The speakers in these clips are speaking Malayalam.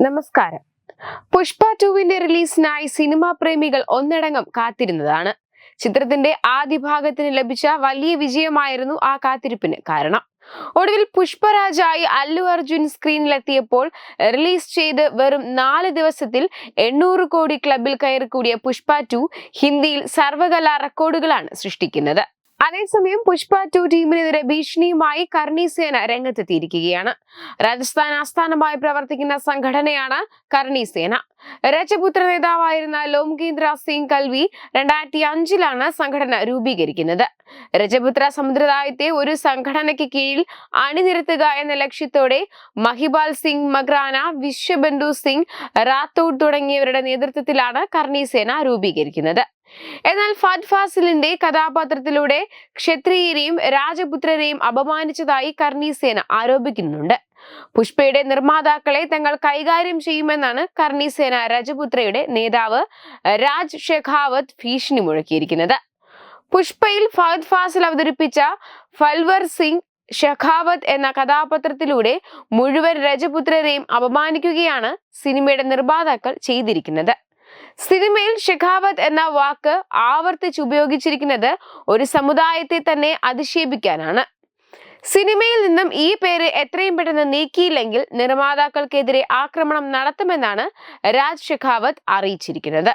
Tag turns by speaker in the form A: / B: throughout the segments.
A: നമസ്കാരം. പുഷ്പ ടുവിന്റെ റിലീസിനായി സിനിമാ പ്രേമികൾ ഒന്നടങ്കം കാത്തിരുന്നതാണ്. ചിത്രത്തിന്റെ ആദ്യ ഭാഗത്തിന് ലഭിച്ച വലിയ വിജയമായിരുന്നു ആ കാത്തിരിപ്പിന് കാരണം. ഒടുവിൽ പുഷ്പരാജായി അല്ലു അർജുൻ സ്ക്രീനിലെത്തിയപ്പോൾ റിലീസ് ചെയ്ത് വെറും നാല് ദിവസത്തിൽ എണ്ണൂറ് കോടി ക്ലബിൽ കൂടിയ പുഷ്പ ടു ഹിന്ദിയിൽ സർവകലാ റെക്കോർഡുകളാണ് സൃഷ്ടിക്കുന്നത്. അതേസമയം പുഷ്പ ടു ടീമിനെതിരെ ഭീഷണിയുമായി കർണി സേന രംഗത്തെത്തിയിരിക്കുകയാണ്. രാജസ്ഥാൻ ആസ്ഥാനമായി പ്രവർത്തിക്കുന്ന സംഘടനയാണ് കർണി സേന രജപുത്ര നേതാവായിരുന്ന ലോംകേന്ദ്ര സിംഗ് കൽവി രണ്ടായിരത്തി അഞ്ചിലാണ് സംഘടന രൂപീകരിക്കുന്നത്. രജപുത്ര സമുദ്രദായത്തെ ഒരു സംഘടനയ്ക്ക് കീഴിൽ അണിനിരത്തുക എന്ന ലക്ഷ്യത്തോടെ മഹിബാൽ സിംഗ് മഗ്രാന വിശ്വബന്ധു സിംഗ് റാത്തോഡ് തുടങ്ങിയവരുടെ നേതൃത്വത്തിലാണ് കർണി സേന രൂപീകരിക്കുന്നത്. എന്നാൽ ഫഹദ് ഫാസിലിന്റെ കഥാപാത്രത്തിലൂടെ ക്ഷത്രിയരെയും രാജപുത്രരെയും അപമാനിച്ചതായി കർണി സേന ആരോപിക്കുന്നുണ്ട്. പുഷ്പയുടെ നിർമ്മാതാക്കളെ തങ്ങൾ കൈകാര്യം ചെയ്യുമെന്നാണ് കർണി സേന രജപുത്രയുടെ നേതാവ് രാജ് ഷെഖാവത്ത് ഭീഷണി മുഴക്കിയിരിക്കുന്നത്. പുഷ്പയിൽ ഫഹദ് ഫാസിൽ അവതരിപ്പിച്ച ഫൽവർ സിംഗ് ഷെഖാവത്ത് എന്ന കഥാപാത്രത്തിലൂടെ മുഴുവൻ രജപുത്രരെയും അപമാനിക്കുകയാണ് സിനിമയുടെ നിർമ്മാതാക്കൾ ചെയ്തിരിക്കുന്നത്. സിനിമയിൽ ഷെഖാവത്ത് എന്ന വാക്ക് ആവർത്തിച്ച് ഉപയോഗിച്ചിരിക്കുന്നത് ഒരു സമുദായത്തെ തന്നെ അധിക്ഷേപിക്കാനാണ്. സിനിമയിൽ നിന്നും ഈ പേര് എത്രയും പെട്ടെന്ന് നീക്കിയില്ലെങ്കിൽ നിർമ്മാതാക്കൾക്കെതിരെ ആക്രമണം നടത്തുമെന്നാണ് രാജ് ഷെഖാവത്ത് അറിയിച്ചിരിക്കുന്നത്.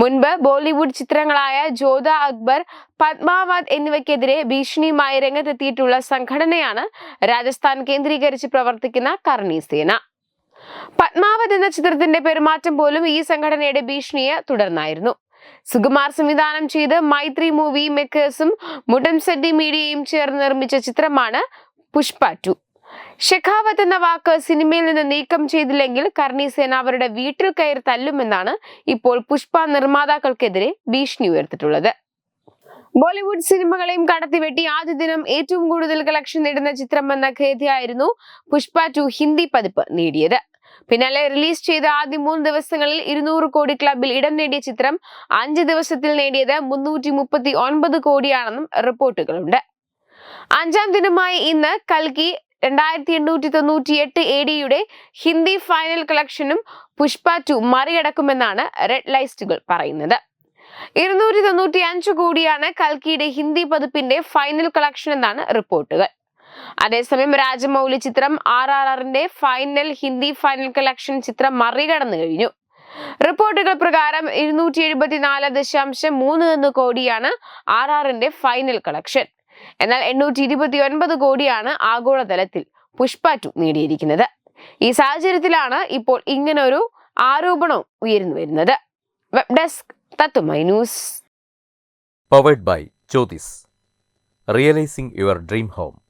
A: മുൻപ് ബോളിവുഡ് ചിത്രങ്ങളായ ജോധ അക്ബർ പത്മാവത് എന്നിവയ്ക്കെതിരെ ഭീഷണിയുമായി രംഗത്തെത്തിയിട്ടുള്ള സംഘടനയാണ് രാജസ്ഥാൻ കേന്ദ്രീകരിച്ച് പ്രവർത്തിക്കുന്ന കർണി സേന. പത്മാവത് എന്ന ചിത്രത്തിന്റെ പെരുമാറ്റം പോലും ഈ സംഘടനയുടെ ഭീഷണിയെ തുടർന്നായിരുന്നു. സുകുമാർ സംവിധാനം ചെയ്ത് മൈത്രി മൂവി മേക്കേഴ്സും മുടംസെഡി മീഡിയയും ചേർന്ന് നിർമ്മിച്ച ചിത്രമാണ് പുഷ്പ ടു. ഷെഖാവത്ത് എന്ന വാക്ക് സിനിമയിൽ നിന്ന് നീക്കം ചെയ്തില്ലെങ്കിൽ കർണി സേന അവരുടെ വീട്ടിൽ കയറി തല്ലുമെന്നാണ് ഇപ്പോൾ പുഷ്പ നിർമ്മാതാക്കൾക്കെതിരെ ഭീഷണി ഉയർത്തിട്ടുള്ളത് ബോളിവുഡ് സിനിമകളെയും കടത്തിവെട്ടി ആദ്യ ദിനം ഏറ്റവും കൂടുതൽ കളക്ഷൻ നേടുന്ന ചിത്രം എന്ന ഖേദിയായിരുന്നു പുഷ്പ ടു ഹിന്ദി പതിപ്പ് നേടിയത്. പിന്നാലെ റിലീസ് ചെയ്ത ആദ്യ മൂന്ന് ദിവസങ്ങളിൽ ഇരുന്നൂറ് കോടി ക്ലബിൽ ഇടം നേടിയ ചിത്രം അഞ്ച് ദിവസത്തിൽ നേടിയത് മുന്നൂറ്റി മുപ്പത്തി ഒൻപത് കോടിയാണെന്നും റിപ്പോർട്ടുകളുണ്ട്. അഞ്ചാം ദിനമായി ഇന്ന് കൽക്കി രണ്ടായിരത്തി എണ്ണൂറ്റി തൊണ്ണൂറ്റി എട്ട് എ ഡിയുടെ ഹിന്ദി ഫൈനൽ കളക്ഷനും പുഷ്പ ടു മറികടക്കുമെന്നാണ് റെഡ് ലൈസ്റ്റുകൾ പറയുന്നത്. ഇരുന്നൂറ്റി തൊണ്ണൂറ്റി അഞ്ച് കോടിയാണ് കൽക്കിയുടെ ഹിന്ദി പതിപ്പിന്റെ ഫൈനൽ കളക്ഷൻ എന്നാണ് റിപ്പോർട്ടുകൾ. അതേസമയം രാജമൗലി ചിത്രം ആർ ആർ ആറിന്റെ ഫൈനൽ ഹിന്ദി ഫൈനൽ കളക്ഷൻ ചിത്രം മറികടന്നു കഴിഞ്ഞു. റിപ്പോർട്ടുകൾ പ്രകാരം ഇരുന്നൂറ്റി എഴുപത്തിനാല് ദശാംശം മൂന്ന് ഒന്ന് കോടിയാണ് ആർ ആറിന്റെ ഫൈനൽ കളക്ഷൻ. എന്നാൽ എണ്ണൂറ്റി ഇരുപത്തി ഒൻപത് കോടിയാണ് ആഗോളതലത്തിൽ പുഷ്പ ടു നേടിയിരിക്കുന്നത്. ഈ സാഹചര്യത്തിലാണ് ഇപ്പോൾ ഇങ്ങനൊരു ആരോപണം ഉയർന്നു വരുന്നത്. വെബ് ഡെസ്ക് തത്തുമൈ news.
B: Powered by Jyothis realising your dream home